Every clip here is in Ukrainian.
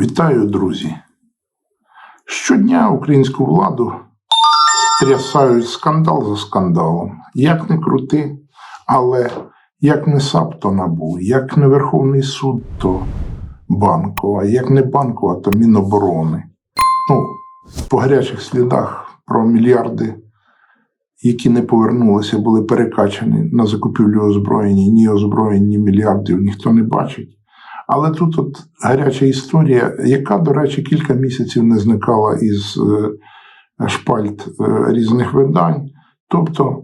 Вітаю, друзі! Щодня українську владу стрясають скандал за скандалом. Як не крути, але як не САП, то набу, як не Верховний суд, то банкова, як не банкова, то Міноборони. Ну, по гарячих слідах про мільярди, які не повернулися, були перекачані на закупівлю озброєння. Ні озброєнь, ні мільярдів ніхто не бачить. Але тут от гаряча історія, яка, до речі, кілька місяців не зникала із е, шпальт е, різних видань. Тобто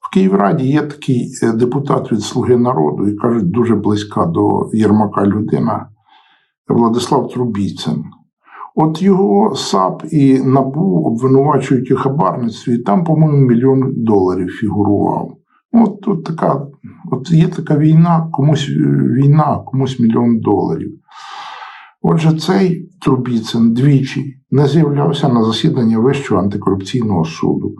в Київраді є такий е, депутат від Слуги народу, і кажуть, дуже близька до Єрмака людина Владислав Трубіцин. От його САП і НАБУ обвинувачують у хабарництві, і там, по-моєму, мільйон доларів фігурував. От тут така, от є така війна, комусь е, війна, комусь мільйон доларів. Отже, цей Трубіцин двічі не з'являвся на засідання Вищого антикорупційного суду.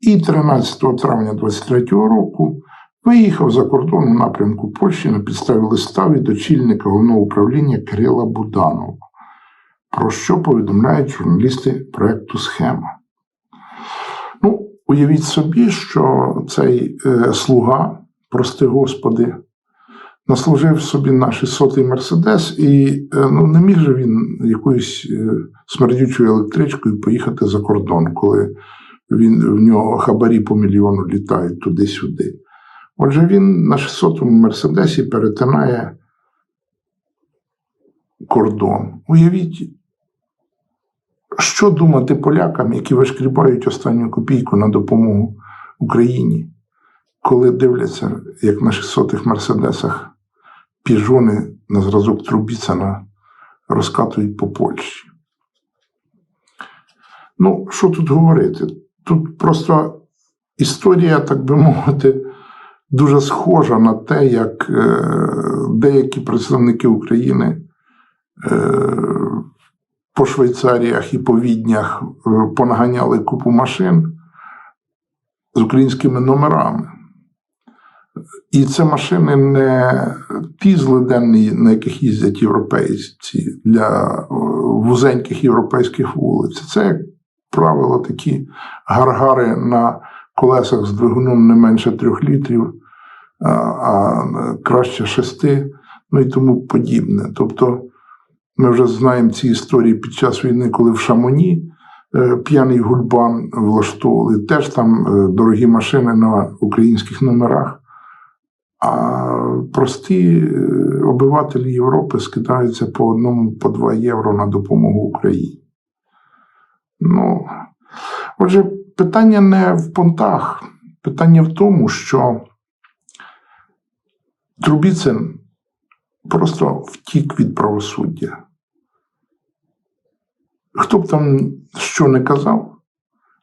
І 13 травня 2023 року виїхав за кордон у напрямку Польщі на підставі листа від очільника головного управління Кирила Буданова, про що повідомляють журналісти проєкту Схема. Ну, Уявіть собі, що цей е, слуга, прости господи, наслужив собі на 600 Мерседес, і е, ну, не міг же він якоюсь е, смердючою електричкою поїхати за кордон, коли він, в нього хабарі по мільйону літають туди-сюди. Отже, він на 600 Мерседесі перетинає кордон. Уявіть, що думати полякам, які вишкрібають останню копійку на допомогу Україні, коли дивляться, як на 600-х мерседесах піжони на зразок Трубіцина розкатують по Польщі? Ну, що тут говорити? Тут просто історія, так би мовити, дуже схожа на те, як е, деякі представники України. Е, по Швейцаріях і по віднях е, понаганяли купу машин з українськими номерами. І це машини не ті злиденні, на яких їздять європейці для е, вузеньких європейських вулиць. Це, як правило, такі гаргари на колесах з двигуном не менше трьох літрів, а краще шести, ну і тому подібне. Тобто ми вже знаємо ці історії під час війни, коли в Шамоні е, п'яний гульбан влаштовували. Теж там е, дорогі машини на українських номерах. А прості е, обивателі Європи скидаються по одному, по два євро на допомогу Україні. Ну, отже, питання не в понтах. Питання в тому, що Трубіцин просто втік від правосуддя. Хто б там що не казав,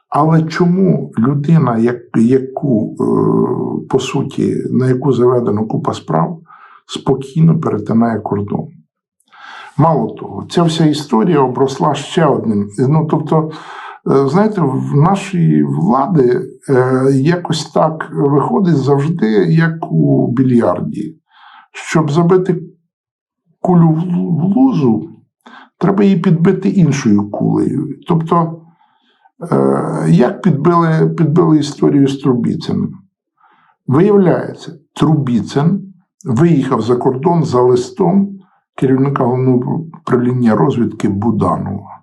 але чому людина, яку, е, по суті, на яку заведено купа справ, спокійно перетинає кордон? Мало того, ця вся історія обросла ще одним. Ну, тобто, е, знаєте, в нашій влади е, якось так виходить завжди, як у більярді. Щоб забити кулю в лузу, треба її підбити іншою кулею. Тобто, як підбили підбили історію з Трубіциним? Виявляється, Трубіцин виїхав за кордон за листом керівника головного управління розвідки Буданова.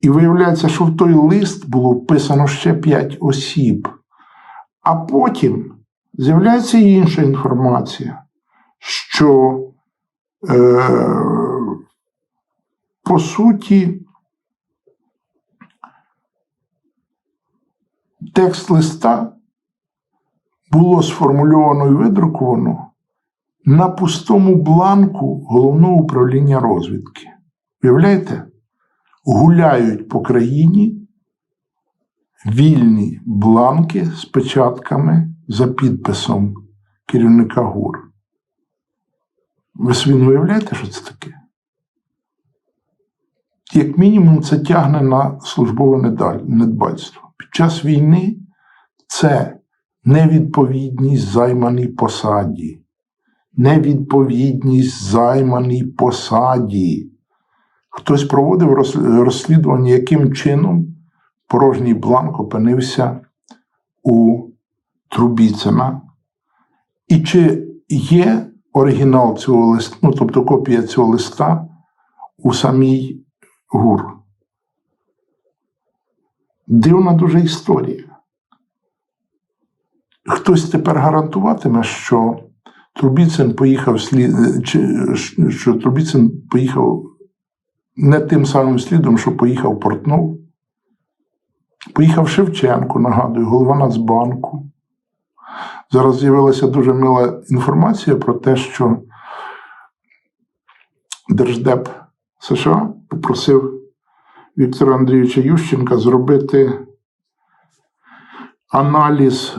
І виявляється, що в той лист було вписано ще п'ять осіб. А потім з'являється інша інформація, що е, по суті, текст листа було сформульовано і видруковано на пустому бланку головного управління розвідки. Уявляєте? Гуляють по країні вільні бланки з печатками за підписом керівника ГУР. Ви собі не уявляєте, що це таке? Як мінімум, це тягне на службове недбальство. Під час війни це невідповідність займаній посаді. Невідповідність займаній посаді. Хтось проводив розслідування, яким чином порожній бланк опинився у Трубіцина. І чи є оригінал цього листа, ну тобто копія цього листа у самій ГУР? Дивна дуже історія. Хтось тепер гарантуватиме, що Трубіцин поїхав слід, що Трубіцин поїхав не тим самим слідом, що поїхав Портнов. Поїхав Шевченко, нагадую, голова Нацбанку. Зараз з'явилася дуже мила інформація про те, що Держдеп США попросив Віктора Андрійовича Ющенка зробити аналіз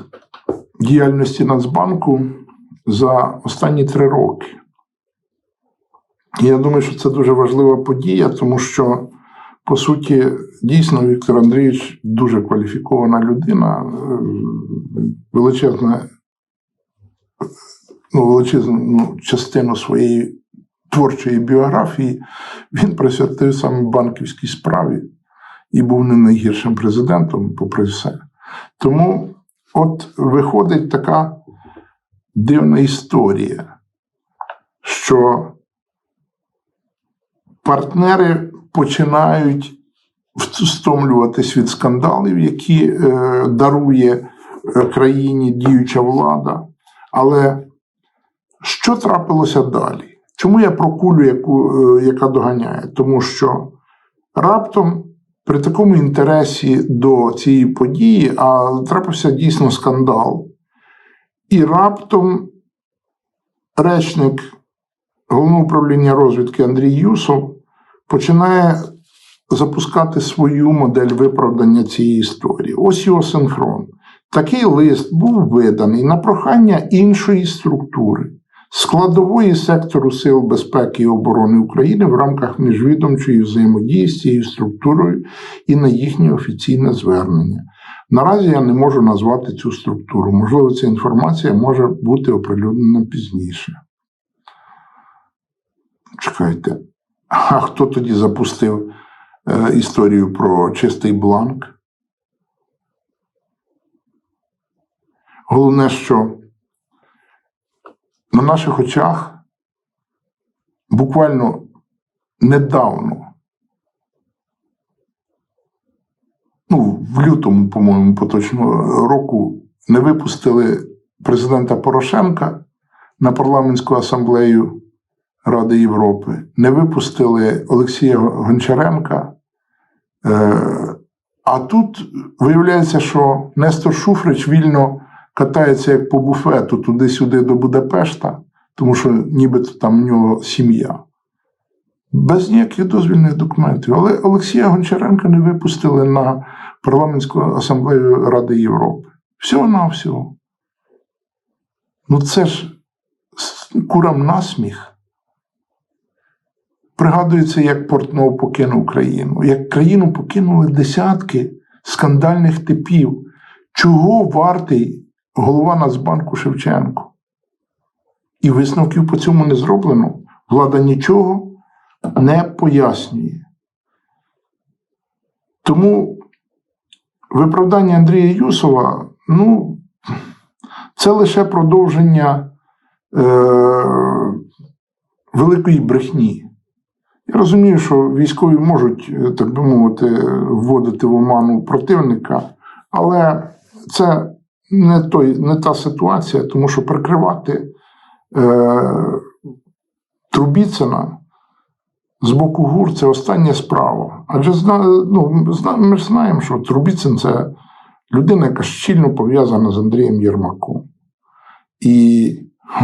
діяльності Нацбанку за останні три роки. Я думаю, що це дуже важлива подія, тому що, по суті, дійсно Віктор Андрійович дуже кваліфікована людина, величезна, ну, величезну частину своєї творчої біографії він присвятив саме банківській справі і був не найгіршим президентом, попри все. Тому от виходить така дивна історія, що партнери починають стомлюватись від скандалів, які е, дарує е, країні діюча влада. Але що трапилося далі? Чому я про кулю, яку, е, яка доганяє? Тому що раптом при такому інтересі до цієї події, а трапився дійсно скандал. І раптом речник головного управління розвідки Андрій Юсов починає запускати свою модель виправдання цієї історії. Ось його синхрон. Такий лист був виданий на прохання іншої структури, складової сектору Сил безпеки і оборони України в рамках міжвідомчої взаємодії з цією структурою і на їхнє офіційне звернення. Наразі я не можу назвати цю структуру. Можливо, ця інформація може бути оприлюднена пізніше. Чекайте, а хто тоді запустив е, історію про чистий бланк? Головне, що на наших очах буквально недавно, ну, в лютому, по-моєму, поточного року, не випустили президента Порошенка на парламентську асамблею Ради Європи, не випустили Олексія Гончаренка. Е, А тут виявляється, що Нестор Шуфрич вільно катається як по буфету туди-сюди до Будапешта, тому що нібито там в нього сім'я. Без ніяких дозвільних документів. Але Олексія Гончаренка не випустили на парламентську асамблею Ради Європи. Всього-навсього. Ну це ж курам насміх. Пригадується, як Портнов покинув країну, як країну покинули десятки скандальних типів. Чого вартий голова Нацбанку Шевченко? І висновків по цьому не зроблено. Влада нічого не пояснює. Тому виправдання Андрія Юсова, ну, це лише продовження е, великої брехні. Я розумію, що військові можуть, е, так би мовити, вводити в оману противника, але це не, той, не та ситуація, тому що прикривати е, Трубіцина з боку ГУР це остання справа. Адже ну, ми ж знаємо, що Трубіцин це людина, яка щільно пов'язана з Андрієм Єрмаком. І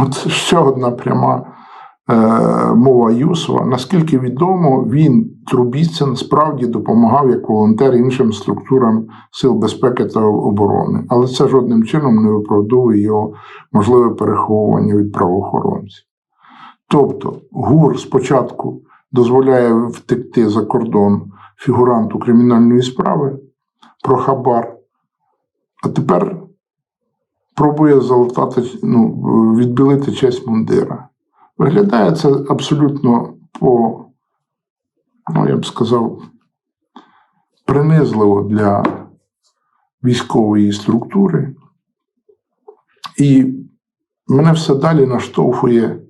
от ще одна пряма мова Юсова. Наскільки відомо, він, Трубіцин, справді допомагав як волонтер іншим структурам Сил безпеки та оборони. Але це жодним чином не виправдовує його можливе переховування від правоохоронців. Тобто, ГУР спочатку дозволяє втекти за кордон фігуранту кримінальної справи про хабар, а тепер пробує залатати, ну, відбілити честь мундира. Виглядає це абсолютно по ну я б сказав, принизливо для військової структури. І мене все далі наштовхує,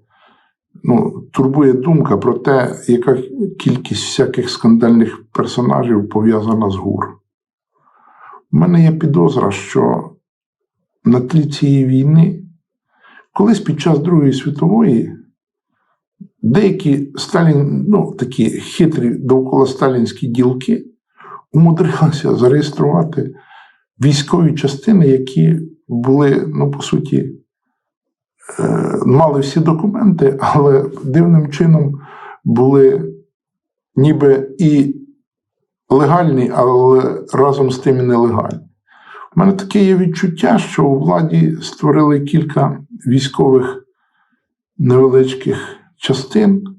ну, турбує думка про те, яка кількість всяких скандальних персонажів пов'язана з ГУР. У мене є підозра, що на тлі цієї війни, колись під час Другої світової, деякі Сталін, ну, такі хитрі довкола сталінські ділки умудрилися зареєструвати військові частини, які були, ну, по суті, е, мали всі документи, але дивним чином були ніби і легальні, але разом з тим і нелегальні. У мене таке є відчуття, що у владі створили кілька військових невеличких частин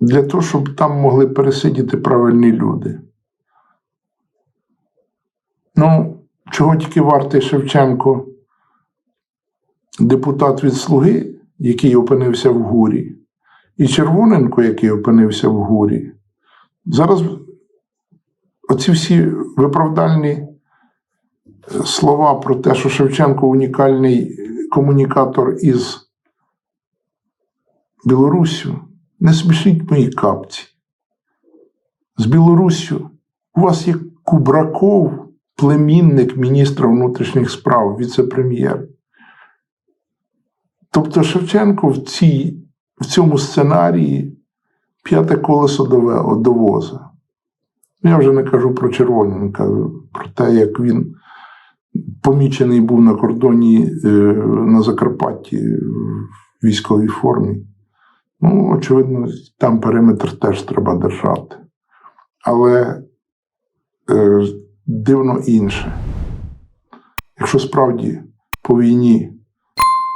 для того, щоб там могли пересидіти правильні люди. Ну, чого тільки вартий Шевченко, депутат від Слуги, який опинився в гурі, і Червоненко, який опинився в гурі. Зараз оці всі виправдальні е, слова про те, що Шевченко унікальний комунікатор із Білоруссю, не смішіть мої капці. З Білоруссю у вас є Кубраков, племінник міністра внутрішніх справ, віце-прем'єр. Тобто Шевченко в, цій, в цьому сценарії п'яте колесо до воза. Я вже не кажу про Червоненка, про те, як він помічений був на кордоні е, на Закарпатті в військовій формі. Ну, очевидно, там периметр теж треба держати. Але е, дивно інше. Якщо справді по війні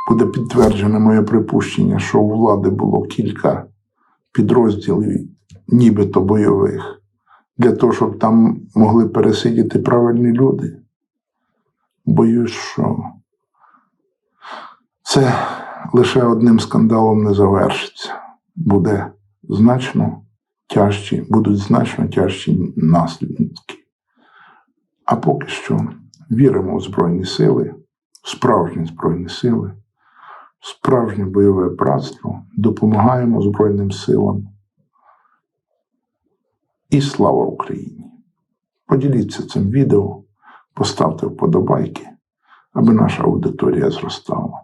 буде підтверджене моє припущення, що у влади було кілька підрозділів, нібито бойових, для того, щоб там могли пересидіти правильні люди, боюсь, що це лише одним скандалом не завершиться. Буде значно тяжчі, будуть значно тяжчі наслідки. А поки що віримо в Збройні Сили, в справжні Збройні Сили, в справжнє бойове братство, допомагаємо Збройним силам. І слава Україні! Поділіться цим відео, поставте вподобайки, аби наша аудиторія зростала.